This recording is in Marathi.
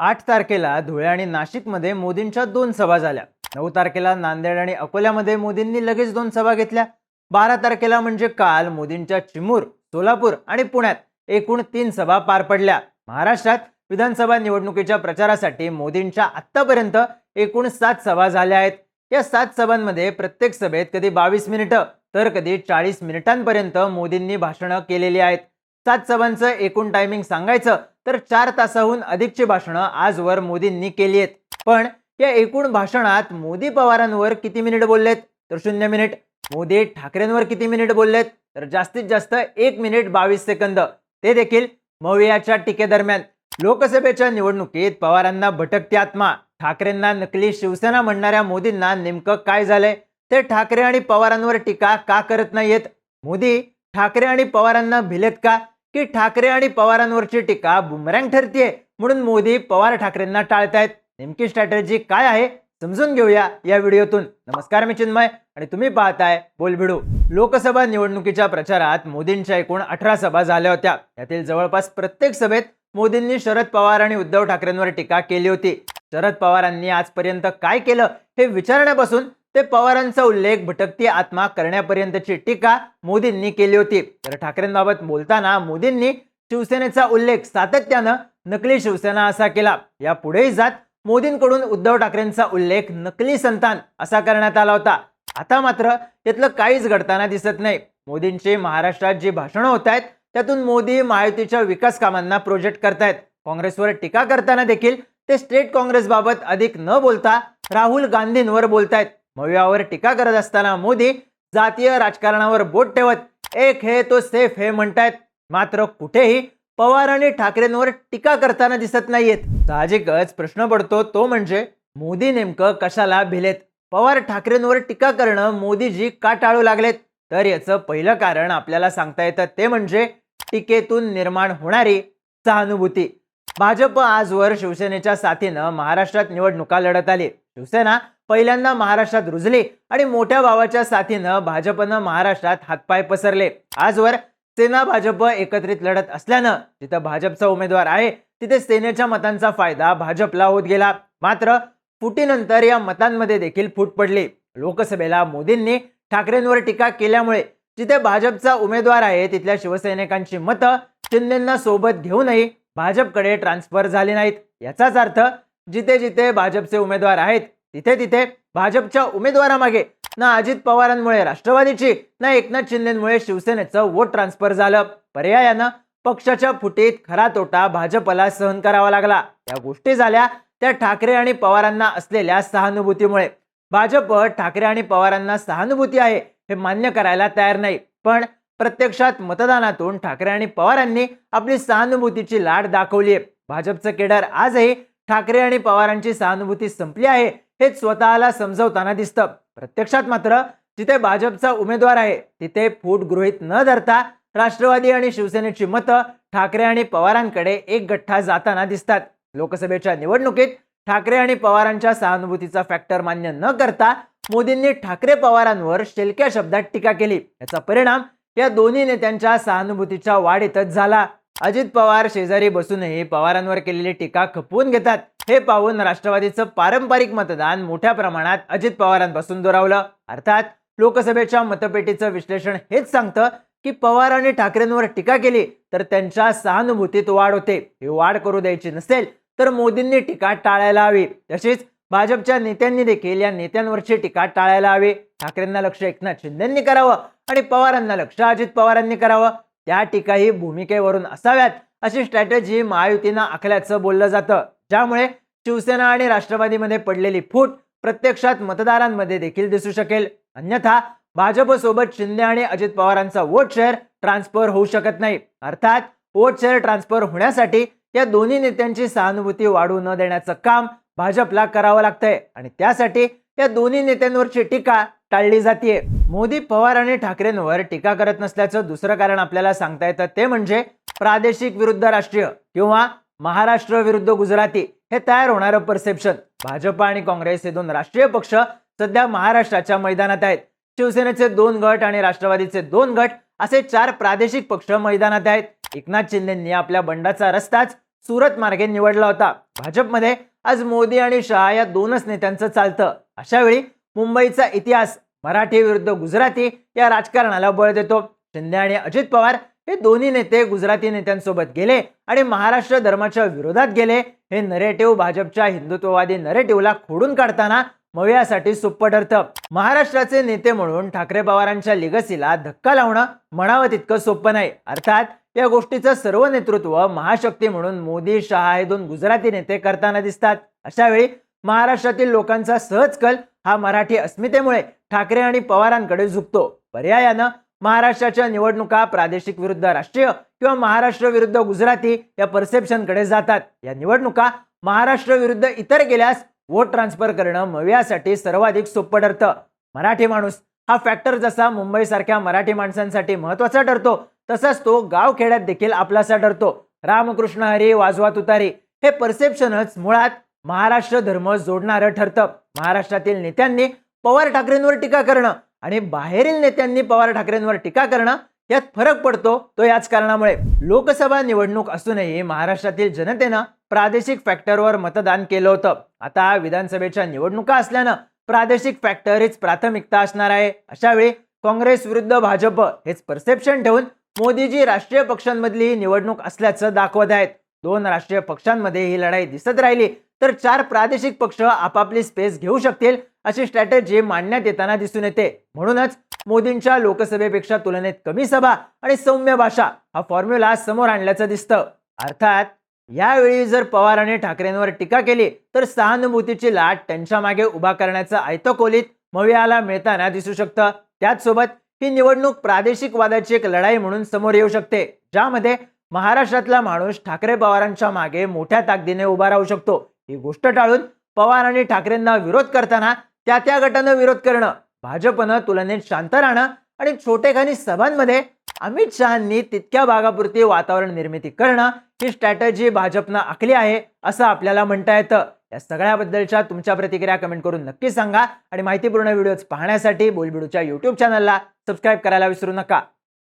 आठ तारखेला धुळे आणि नाशिकमध्ये मोदींच्या दोन सभा झाल्या. नऊ तारखेला नांदेड आणि अकोल्यामध्ये मोदींनी लगेच दोन सभा घेतल्या. बारा तारखेला म्हणजे काल मोदींच्या चिमूर सोलापूर आणि पुण्यात एकूण तीन सभा पार पडल्या. महाराष्ट्रात विधानसभा निवडणुकीच्या प्रचारासाठी मोदींच्या आत्तापर्यंत एकूण सात सभा झाल्या आहेत. या सात सभांमध्ये प्रत्येक सभेत कधी बावीस मिनिटं तर कधी चाळीस मिनिटांपर्यंत मोदींनी भाषणं केलेली आहेत. सात सभांचं एकूण टायमिंग सांगायचं तर चार तासाहून अधिकची भाषणं आजवर मोदींनी केली आहेत. पण या एकूण भाषणात मोदी पवारांवर किती मिनिट बोललेत? तर शून्य मिनिट. मोदी ठाकरेंवर किती मिनिट बोललेत? तर जास्तीत जास्त एक मिनिट बावीस सेकंद. ते देखील मवियाच्या टीकेदरम्यान. लोकसभेच्या निवडणुकीत पवारांना भटकती आत्मा. ठाकरेंना नकली शिवसेना म्हणणाऱ्या मोदींना नेमकं काय झालंय? ते ठाकरे आणि पवारांवर टीका का करत नाहीयेत? मोदी ठाकरे आणि पवारांना भिलेत का? की ठाकरे आणि पवारांवरची टीका बुमरँग ठरतीये. म्हणून मोदी पवार ठाकरेंना टाळतायत. नेमकी स्ट्रॅटेजी काय आहे? समजून घेऊया या व्हिडिओतून. नमस्कार मी चिन्मय आणि तुम्ही पाहताय बोलभिडू लोकसभा निवडणुकीच्या प्रचारात मोदींच्या एकूण अठरा सभा झाल्या होत्या. यातील जवळपास प्रत्येक सभेत मोदींनी शरद पवार आणि उद्धव ठाकरेंवर टीका केली होती. शरद पवारांनी आजपर्यंत काय केलं हे विचारण्यापासून ते पवारांचा उल्लेख भटकती आत्मा करण्यापर्यंतची टीका मोदींनी केली होती. तर ठाकरेंबाबत बोलताना मोदींनी शिवसेनेचा उल्लेख सातत्यानं नकली शिवसेना असा केला. या पुढेही जात मोदींकडून उद्धव ठाकरेंचा उल्लेख नकली संतान असा करण्यात आला होता. आता मात्र यातलं काहीच घडताना दिसत नाही. मोदींची महाराष्ट्रात जी भाषणं होत आहेत त्यातून मोदी महायुतीच्या विकास कामांना प्रोजेक्ट करतायत. काँग्रेसवर टीका करताना देखील ते स्टेट काँग्रेसबाबत अधिक न बोलता राहुल गांधींवर बोलतायत. मवियावर टीका करत असताना मोदी जातीय राजकारणावर बोट ठेवत एक हे तो सेफ हे म्हणतायत. मात्र कुठेही पवार आणि ठाकरेंवर टीका करताना दिसत नाहीयेत. साहजिकच प्रश्न पडतो तो म्हणजे मोदी नेमकं कशाला भिलेत? पवार ठाकरेंवर टीका करणं मोदीजी का टाळू लागलेत? तर याचं पहिलं कारण आपल्याला सांगता येतं ते म्हणजे टीकेतून निर्माण होणारी सहानुभूती. भाजप आजवर शिवसेनेच्या साथीनं महाराष्ट्रात निवडणुका लढत आली. शिवसेना पहिल्यांदा महाराष्ट्रात रुजली आणि मोठ्या भावाच्या साथीनं भाजपनं महाराष्ट्रात हातपाय पसरले. आजवर सेना भाजप एकत्रित लढत असल्यानं जिथं भाजपचा उमेदवार आहे तिथे सेनेच्या मतांचा फायदा भाजपला होत गेला. मात्र फुटीनंतर या मतांमध्ये देखील फूट पडली. लोकसभेला मोदींनी ठाकरेंवर टीका केल्यामुळे जिथे भाजपचा उमेदवार आहे तिथल्या शिवसैनिकांची मतं शिंदेना सोबत घेऊनही भाजपकडे ट्रान्सफर झाली नाहीत. याचाच अर्थ जिथे जिथे भाजपचे उमेदवार आहेत तिथे तिथे भाजपच्या उमेदवारामागे ना अजित पवारांमुळे राष्ट्रवादीची ना एकनाथ शिंदेमुळे शिवसेनेचं वोट ट्रान्सफर झालं. पर्यायानं पक्षाच्या फुटीत खरा तोटा भाजपला सहन करावा लागला. या गोष्टी झाल्या त्या ठाकरे आणि पवारांना असलेल्या सहानुभूतीमुळे. भाजप ठाकरे आणि पवारांना सहानुभूती आहे हे मान्य करायला तयार नाही. पण प्रत्यक्षात मतदानातून ठाकरे आणि पवारांनी आपली सहानुभूतीची लाट दाखवली आहे भाजपचं केडर आजही ठाकरे आणि पवारांची सहानुभूती संपली आहे हे स्वतःला समजवताना दिसतं. प्रत्यक्षात मात्र जिथे भाजपचा उमेदवार आहे तिथे फूट गृहीत न धरता राष्ट्रवादी आणि शिवसेनेची मतं ठाकरे आणि पवारांकडे एक गठ्ठा जाताना दिसतात. लोकसभेच्या निवडणुकीत ठाकरे आणि पवारांच्या सहानुभूतीचा फॅक्टर मान्य न करता मोदींनी ठाकरे पवारांवर शेलक्या शब्दात टीका केली. याचा परिणाम या दोन्ही नेत्यांच्या सहानुभूतीच्या वाढीतच झाला. अजित पवार शेजारी बसूनही पवारांवर केलेली टीका खपवून घेतात. हे पाहून राष्ट्रवादीचं पारंपरिक मतदान मोठ्या प्रमाणात अजित पवारांपासून दुरावलं. अर्थात लोकसभेच्या मतपेटीचं विश्लेषण हेच सांगतं की पवार आणि ठाकरेंवर टीका केली तर त्यांच्या सहानुभूतीत वाढ होते. ही वाढ करू द्यायची नसेल तर मोदींनी टीका टाळायला हवी. तशीच भाजपच्या नेत्यांनी देखील या नेत्यांवरची टीका टाळायला हवी. ठाकरेंना लक्ष एकनाथ शिंदेंनी करावं आणि पवारांना लक्ष अजित पवारांनी करावं. त्या टीकाही भूमिकेवरून असाव्यात अशी स्ट्रॅटेजी महायुतीनं आखल्याचं बोललं जातं. ज्यामुळे शिवसेना आणि राष्ट्रवादीमध्ये पडलेली फूट प्रत्यक्षात मतदारांमध्ये देखील दिसू शकेल. अन्यथा भाजपसोबत शिंदे आणि अजित पवारांचा वोट शेअर ट्रान्सफर होऊ शकत नाही. अर्थात वोट शेअर ट्रान्सफर होण्यासाठी या दोन्ही नेत्यांची सहानुभूती वाढू न देण्याचं काम भाजपला करावं लागतंय. आणि त्यासाठी या दोन्ही नेत्यांवरची टीका टाळली जाते मोदी पवार आणि ठाकरेंवर टीका करत नसल्याचं दुसरं कारण आपल्याला सांगता येतं ते म्हणजे प्रादेशिक विरुद्ध राष्ट्रीय किंवा महाराष्ट्र विरुद्ध गुजराती हे तयार होणारं परसेप्शन भाजप आणि काँग्रेस हे दोन राष्ट्रीय पक्ष सध्या महाराष्ट्राच्या मैदानात आहेत. शिवसेनेचे दोन गट आणि राष्ट्रवादीचे दोन गट असे चार प्रादेशिक पक्ष मैदानात आहेत. एकनाथ शिंदेंनी आपल्या बंडाचा रस्ताच सुरत मार्गे निवडला होता. भाजपमध्ये आज मोदी आणि शहा या दोनच नेत्यांचं चालतं. अशा वेळी मुंबईचा इतिहास मराठी विरुद्ध गुजराती या राजकारणाला बळ देतो. शिंदे आणि अजित पवार हे दोन्ही नेते गुजराती नेत्यांसोबत गेले आणि महाराष्ट्र धर्माच्या विरोधात गेले. हे नरेटिव्ह भाजपच्या हिंदुत्ववादी नरेटिव्हला खोडून काढताना मवियासाठी सोप्पं ठरतं महाराष्ट्राचे नेते म्हणून ठाकरे पवारांच्या लिगसीला धक्का लावणं म्हणावं तितकं सोपं नाही. अर्थात या गोष्टीचं सर्व नेतृत्व महाशक्ती म्हणून मोदी शहा हे दोन गुजराती नेते करताना दिसतात. अशा वेळी महाराष्ट्रातील लोकांचा सहज कल हा मराठी अस्मितेमुळे ठाकरे आणि पवारांकडे झुकतो. पर्यायानं महाराष्ट्राच्या निवडणुका प्रादेशिक विरुद्ध राष्ट्रीय किंवा महाराष्ट्र विरुद्ध गुजराती या परसेप्शनकडे जातात. या निवडणुका महाराष्ट्र विरुद्ध इतर गेल्यास वोट ट्रान्सफर करणं मव्यासाठी सर्वाधिक सोपं ठरतं. मराठी माणूस हा फॅक्टर जसा मुंबईसारख्या मराठी माणसांसाठी महत्त्वाचा ठरतो तसाच तो गाव खेड्यात देखील आपलासा ठरतो. रामकृष्ण हरी वाजवा तुतारी हे परसेप्शनच मुळात महाराष्ट्र धर्म जोडणारं ठरतं. महाराष्ट्रातील नेत्यांनी पवार ठाकरेंवर टीका करणं आणि बाहेरील नेत्यांनी पवार ठाकरेंवर टीका करणं यात फरक पडतो तो याच कारणामुळे. लोकसभा निवडणूक असूनही महाराष्ट्रातील जनतेनं प्रादेशिक फॅक्टरवर मतदान केलं होतं. आता विधानसभेच्या निवडणुका असल्यानं प्रादेशिक फॅक्टर हीच प्राथमिकता असणार आहे. अशा वेळी काँग्रेस विरुद्ध भाजप हेच परसेप्शन ठेवून मोदीजी राष्ट्रीय पक्षांमधली ही निवडणूक असल्याचं दाखवत आहेत. दोन राष्ट्रीय पक्षांमध्ये ही लढाई दिसत राहिली. तर चार प्रादेशिक पक्ष आपापली स्पेस घेऊ शकतील अशी स्ट्रॅटेजी मांडण्यात येताना दिसून येते. म्हणूनच मोदींच्या लोकसभेपेक्षा तुलनेत कमी सभा आणि सौम्य भाषा हा फॉर्म्युला समोर आणल्याचं दिसतं. अर्थात यावेळी जर पवारांनी ठाकरेंवर टीका केली तर सहानुभूतीची लाट त्यांच्या मागे उभा करण्याचं आयतकोलीत खोलीत मवियाला मिळताना दिसू शकतं. त्याचसोबत ही निवडणूक प्रादेशिक वादाची एक लढाई म्हणून समोर येऊ शकते ज्यामध्ये महाराष्ट्रातला माणूस ठाकरे पवारांच्या मागे मोठ्या ताकदीने उभा राहू शकतो. ही गोष्ट टाळून पवार आणि ठाकरेंना विरोध करताना त्या त्या गटानं विरोध करणं. भाजपनं तुलनेत शांत राहणं आणि छोटेखानी सभांमध्ये अमित शहांनी तितक्या भागापुरती वातावरण निर्मिती करणं ही स्ट्रॅटजी भाजपनं आखली आहे असं आपल्याला म्हणता येतं. या सगळ्याबद्दलच्या तुमच्या प्रतिक्रिया कमेंट करून नक्की सांगा आणि माहितीपूर्ण व्हिडिओज पाहण्यासाठी बोलबिडूच्या युट्यूब चॅनलला सबस्क्राईब करायला विसरू नका.